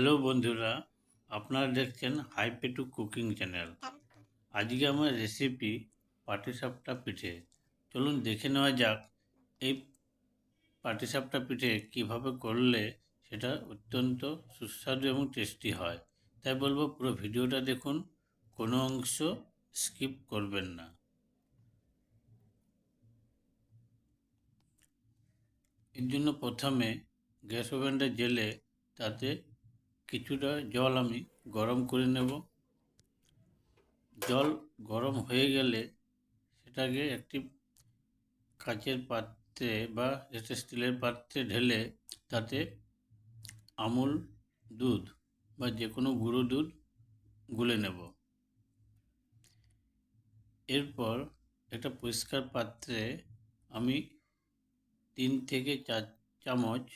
Hello বন্ধুরা, আপনারা দেখছেন হাইপেটু কুকিং চ্যানেল। আজকে আমার রেসিপি পাটিসাপটা পিঠে। চলুন দেখে নেওয়া যাক এই পাটিসাপটা পিঠে কীভাবে করলে সেটা অত্যন্ত সুস্বাদু এবং টেস্টি হয়। তাই বলব, পুরো ভিডিওটা দেখুন, কোনো অংশ স্কিপ করবেন না। এর জন্য প্রথমে গ্যাস ওভেনটা জেলে তাতে কিছুটা জল আমি গরম করে নেব। জল গরম হয়ে গেলে সেটাকে একটি কাচের পাত্রে বা একটা স্টিলের পাত্রে ঢেলে তাতে আমুল দুধ বা যে কোনো গুঁড়ো দুধ গুলে নেব। এরপর একটা পরিষ্কার পাত্রে আমি তিন থেকে চার চামচ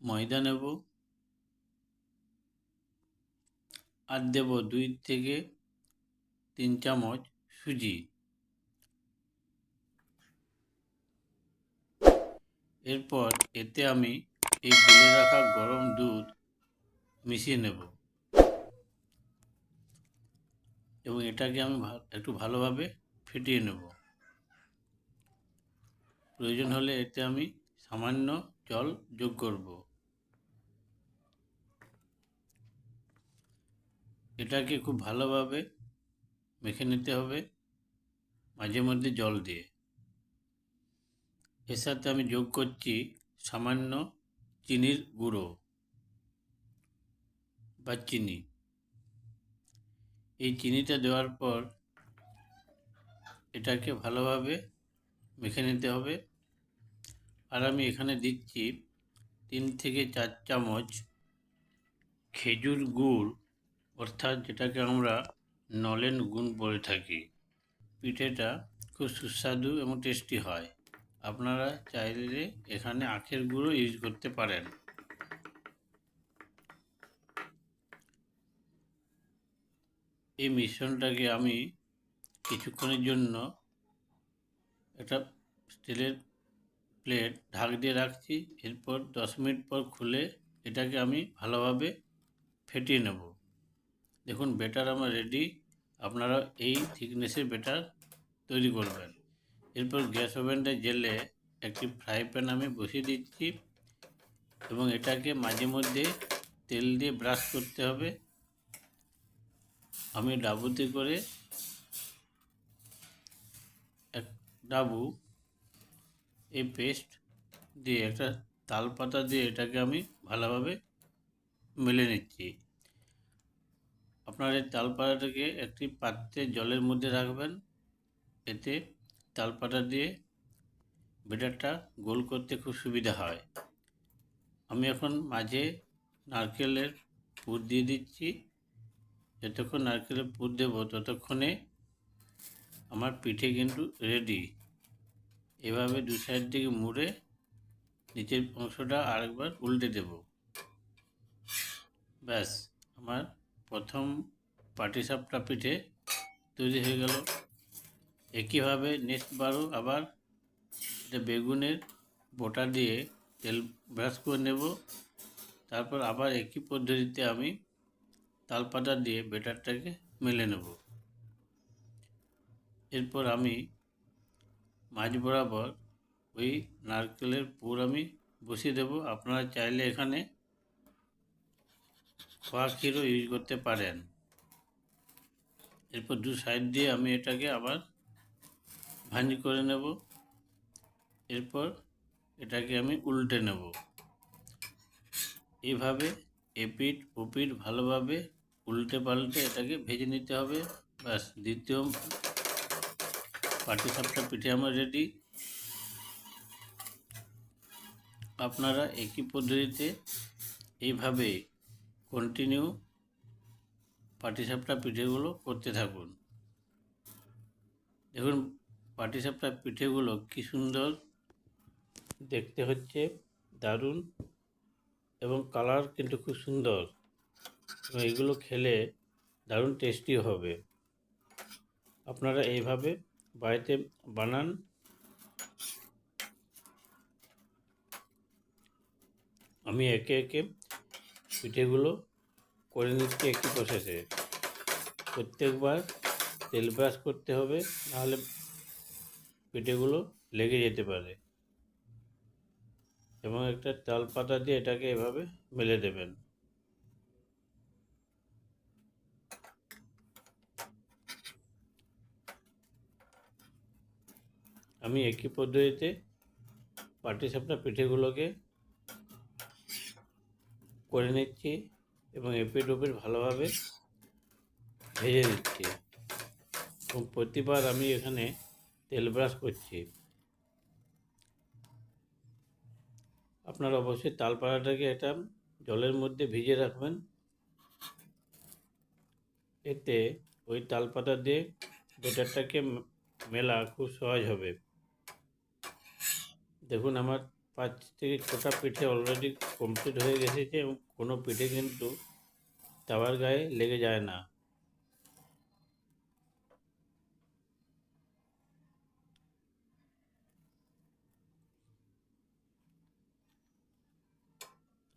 ময়দা নেব আর দেব দুই থেকে তিন চামচ সুজি। এরপর এতে আমি এই গুলে রাখা গরম দুধ মিশিয়ে নেব। এবং এটাকে আমি একটু ভালোভাবে ফেটিয়ে নেব। প্রয়োজন হলে এতে আমি সামান্য জল যোগ করব। এটাকে খুব ভালোভাবে মেখে নিতে হবে, মাঝে মধ্যে জল দিয়ে। এর সাথে আমি যোগ করছি সামান্য চিনির গুঁড়ো বা চিনি। এই চিনিটা দেওয়ার পর এটাকে ভালোভাবে মেখে নিতে হবে। আর আমি এখানে দিচ্ছি তিন থেকে চার চামচ খেজুর গুড় অর্থাৎ যেটাকে আমরা নলেন গুণ বলে থাকি। পিঠেটা খুব সুস্বাদু এবং টেস্টি হয়। আপনারা চাইলে এখানে আখের গুঁড়ো ইউজ করতে পারেন। এই মিশ্রণটাকে আমি কিছুক্ষণের জন্য একটা স্টিলের প্লেট ঢাক দিয়ে রাখছি। এরপর দশ মিনিট পর খুলে এটাকে আমি ভালোভাবে ফেটিয়ে নেব। দেখুন বেটার আমার রেডি আপনারা এই থিকনেসের বেটার তৈরি করবেন। এরপর গ্যাস ওভেনটা জেলে একটি ফ্রাই প্যান আমি বসিয়ে দিচ্ছি এবং এটাকে মাঝে মধ্যে তেল দিয়ে ব্রাশ করতে হবে। আমি ডাবুতে করে এক ডাবু এই পেস্ট দিয়ে একটা তাল পাতা দিয়ে এটাকে আমি ভালোভাবে মেলে নিচ্ছি। আপনার এই তালপাতাটাকে একটি পাত্রে জলের মধ্যে রাখবেন। এতে তালপাতা দিয়ে বেটারটা গোল করতে খুব সুবিধা হয়। আমি এখন মাঝে নারকেলের পুর দিয়ে দিচ্ছি। যতক্ষণ নারকেলের পুর দেবো, ততক্ষণে আমার পিঠে কিন্তু রেডি এভাবে দু সাইড থেকে মুড়ে নিচের অংশটা আরেকবার উল্টে দেব। ব্যাস, আমার প্রথম পাটিসাপটা পিঠে তৈরি হয়ে গেল। একইভাবে নেক্সট বারও আবার এটা বেগুনের বোটা দিয়ে তেল ব্রাশ করে নেব। তারপর আবার একই পদ্ধতিতে আমি তালপাতা দিয়ে বেটারটাকে মেলে নেব। এরপর আমি মাঝ বরাবর ওই নারকেলের পুর আমি বসিয়ে দেব। আপনারা চাইলে এখানে খোয়া ক্ষীরও ইউজ করতে পারেন। এরপর দু সাইড দিয়ে আমি এটাকে আবার ভাঞ্জি করে নেব। এরপর এটাকে আমি উল্টে নেব। এইভাবে এপিট ওপিট ভালোভাবে উল্টে পাল্টে এটাকে ভেজে নিতে হবে। ব্যাস, দ্বিতীয় পাটি সাপটা পিঠে আমার রেডি আপনারা একই পদ্ধতিতে এইভাবে কন্টিনিউ পাটিসাপটা পিঠেগুলো করতে থাকুন। দেখুন, পাটিসাপটা পিঠেগুলো কি সুন্দর দেখতে হচ্ছে, দারুণ এবং কালার কিন্তু খুব সুন্দর। এগুলো খেলে দারুণ টেস্টি হবে। আপনারা এইভাবে বাড়িতে বানান। আমি একে একে পিঠেগুলো করে নিচ্ছি একটি প্রসেসে প্রত্যেকবার তেল ব্রাশ করতে হবে, নাহলে পিঠেগুলো লেগে যেতে পারে। এবং একটা তাল পাতা দিয়ে এটাকে এভাবে মেলে দেবেন। আমি একই পদ্ধতিতে পাটিসাপটা পিঠেগুলোকে করে নিচ্ছি এবং এপিট ওপিট ভালোভাবে ভেজে নিচ্ছি। এবং প্রতিবার আমি এখানে তেল ব্রাশ করছি। আপনারা অবশ্যই তালপাড়াটাকে এটা জলের মধ্যে ভিজে রাখবেন। এতে ওই তালপাতা দিয়ে বেটারটাকে মেলা খুব সহজ হবে। দেখুন আমার পাঁচ থেকে ছটা পিঠে অলরেডি কমপ্লিট হয়ে গেছে এবং কোনো পিঠে কিন্তু তাওয়ার গায়ে লেগে যায় না।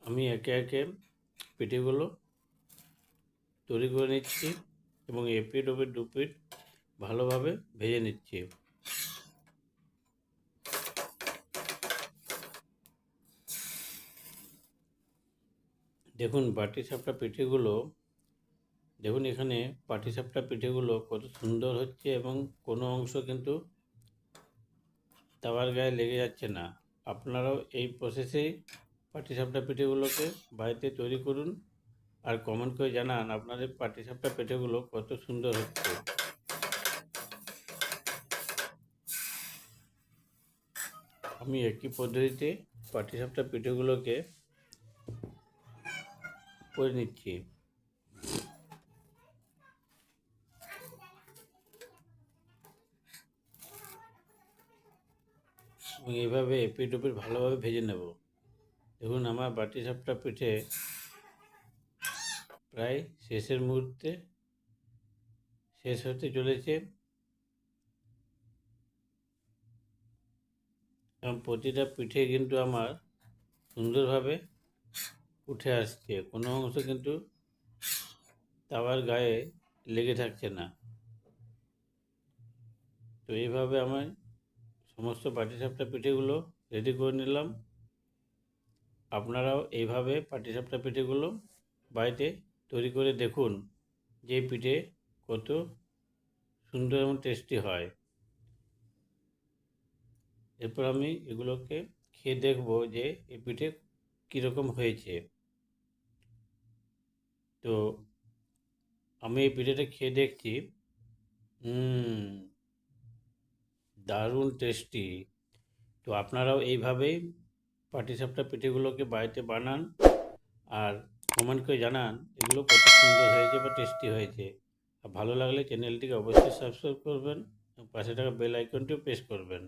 আমি একে একে পিঠেগুলো তৈরি করে নিচ্ছি এবং এপিট ওপিট দুপিট ভালোভাবে ভেজে নিচ্ছি। দেখুন, বাটিসাপটা পিঠেগুলো, দেখুন এখানে পাটিসাপটা পিঠেগুলো কত সুন্দর হচ্ছে এবং কোনো অংশ কিন্তু তাওয়ার গায়ে লেগে যাচ্ছে না। আপনারাও এই প্রসেসেই পাটিসাপটা পিঠেগুলোকে বাড়িতে তৈরি করুন আর কমেন্ট করে জানান আপনাদের পাটিসাপটা পিঠেগুলো কত সুন্দর হচ্ছে। আমি একই পদ্ধতিতে পাটিসাপটা পিঠেগুলোকে করে নিচ্ছি। এবং এইভাবে এপিট ওপিট ভালোভাবে ভেজে নেব। দেখুন, আমার বাটি সাপটা পিঠে প্রায় শেষের মুহূর্তে শেষ হতে চলেছে। এবং প্রতিটা পিঠে কিন্তু আমার সুন্দরভাবে উঠে আসছে। কোনো অংশ কিন্তু তাওয়ার গায়ে লেগে থাকছে না। তো এইভাবে আমার সমস্ত পাটিসাপটা পিঠেগুলো রেডি করে নিলাম। আপনারাও এইভাবে পাটিসাপটা পিঠেগুলো বাড়িতে তৈরি করে দেখুন যে পিঠে কত সুন্দর এবং টেস্টি হয়। এরপর আমি এগুলোকে খেয়ে দেখব যে এই পিঠে কীরকম হয়েছে। তো আমি এই পিঠেটা খেয়ে দেখছি। দারুণ টেস্টি তো আপনারাও এইভাবেই পাটিসাপটা পিঠেগুলোকে বাড়িতে বানান আর কমেন্ট করে জানান এগুলো কত সুন্দর হয়েছে বা টেস্টি হয়েছে। আর ভালো লাগলে চ্যানেলটিকে অবশ্যই সাবস্ক্রাইব করবেন পাশে থাকা বেল আইকনটিও প্রেস করবেন।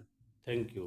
Thank you